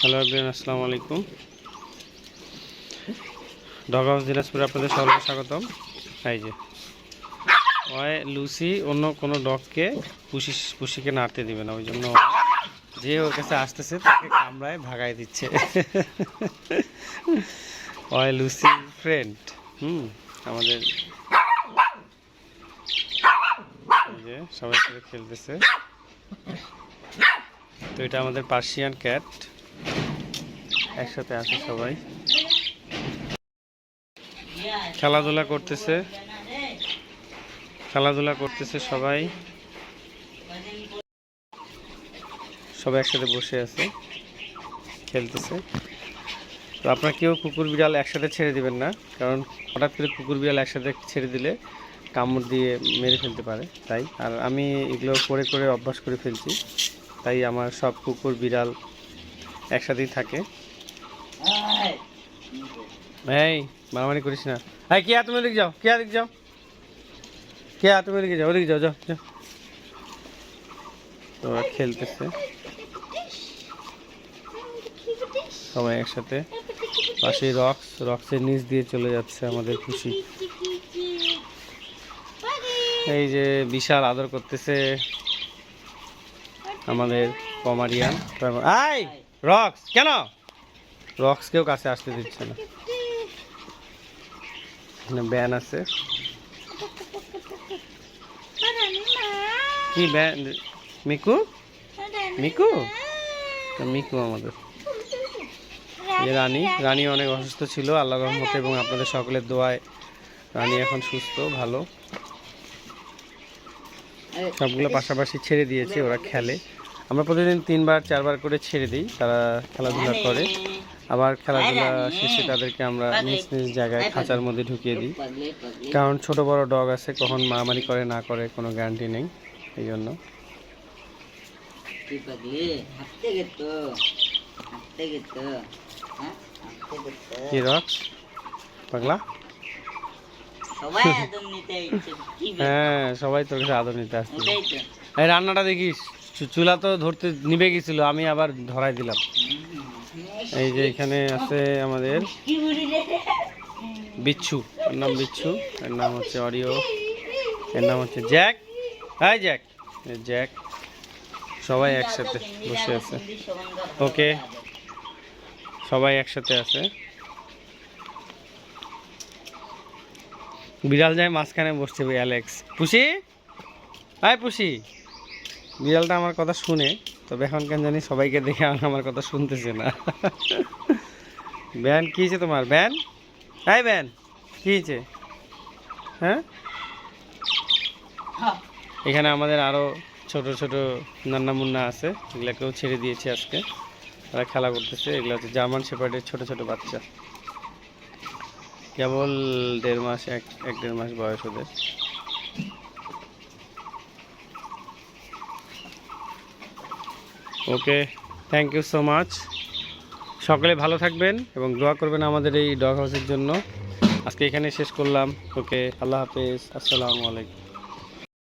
Hello everyone, আসসালামু আলাইকুম। Dog দিনাজপুরে আপনাদের সকলকে স্বাগতম। এই যে, ওই লুসি অন্য কোনো ডগকে পুষি, পুষিকে নাড়তে দিবে না, ওই জন্য যে ওর কাছে আসতেছে তাকে কামড়ায় ভাগায় দিচ্ছে। ওই লুসি ফ্রেন্ড হুম, আমাদের যে সবাই সাথে খেলতেছে। তো এটা আমাদের পার্সিয়ান ক্যাট একসাথে আছে সবাই। খেলাধুলা করতেছে। খেলাধুলা করতেছে সবাই। সবাই একসাথে বসে আছে। খেলতেছে। তো আপনারা কেউ কুকুর বিড়াল একসাথে ছেড়ে দিবেন না, কারণ হঠাৎ করে কুকুর বিড়াল একসাথে ছেড়ে দিলে কামড় দিয়ে মেরে ফেলতে পারে, তাই। আর আমি এগুলো করে করে অভ্যাস করে ফেলছি, তাই আমার সব কুকুর বিড়াল একসাথেই থাকে। এই, মারামারি করিস না। এই কে তুমি ওদিকে যাও কে ওদিকে যাও। কে তুমি ওদিকে যাও ওদিকে যাও যাও যাও। তো খেলতেছে। সবাই একসাথে। পাশে রক্স, রক্সের নিচ দিয়ে চলে যাচ্ছে আমাদের খুশি। এই যে বিশাল আদর করতেছে আমাদের কমারিয়ান। আই রক্স, কেন? রক্স কেউ কাছে আসতে দিচ্ছে না। এখানে ব্যান আছে। কি ব্যান? মিকু? মিকু? মিকু আমাদের। যে রানী রানী অনেক অসুস্থ ছিল, আল্লাহ রহমতে, এবং আপনাদের সকলের দোয়ায় রানী এখন সুস্থ, ভালো। সবগুলো পাশাপাশি ছেড়ে দিয়েছে, ওরা খেলে। আমরা প্রতিদিন তিনবার, চারবার করে ছেড়ে দিই, তারা খেলাধুলা করে। আবার খেলাধুলা শেষে তাদেরকে আমরা নিজ নিজ জায়গায় খাঁচার মধ্যে ঢুকিয়ে দিই। কারণ ছোট বড় ডগ আছে কখন মারামারি করে না করে কোনো গ্যারান্টি নেই। এই জন্য। কি হ্যাঁ রক্স? পাগলা? হ্যাঁ সবাই তোর কাছে আদর নিতে আসছে। এই রান্নাটা দেখিস? চুলা তো ধরতে নিবে গেছিল আমি আবার ধরাই দিলাম। এই যে এখানে আছে আমাদের বিচ্ছু, এর নাম বিচ্ছু, এর নাম হচ্ছে অরিও, এর নাম হচ্ছে জ্যাক। High Jack. জ্যাক সবাই একসাথে বসে আছে। ওকে। সবাই একসাথে আছে। বিড়াল যায় মাঝখানে বসছে অ্যালেক্স। পুষি? হাই পুষি। বিড়ালটা আমার কথা শুনে তবে এখন কেন জানি সবাইকে দেখে আমার কথা শুনতেছে না। ব্যান কী হয়েছে তোমার? ব্যান? হাই ব্যান কী হয়েছে? হ্যাঁ? এখানে আমাদের আরও ছোট ছোট নান্না মুন্না আছে এগুলোকেও ছেড়ে দিয়েছি আজকে। তারা খেলা করতেছে এগুলো হচ্ছে জার্মান শেপার্ডের ছোট ছোট বাচ্চা। কেবল দেড় মাস এক এক দেড় মাস বয়স ওদের। Okay thank you so much সকলে ভালো থাকবেন এবং দোয়া করবেন আমাদের এই ডগ হাউসের জন্য। আজকে এখানে শেষ করলাম। ওকে, আল্লাহ হাফেজ। আসসালামু আলাইকুম।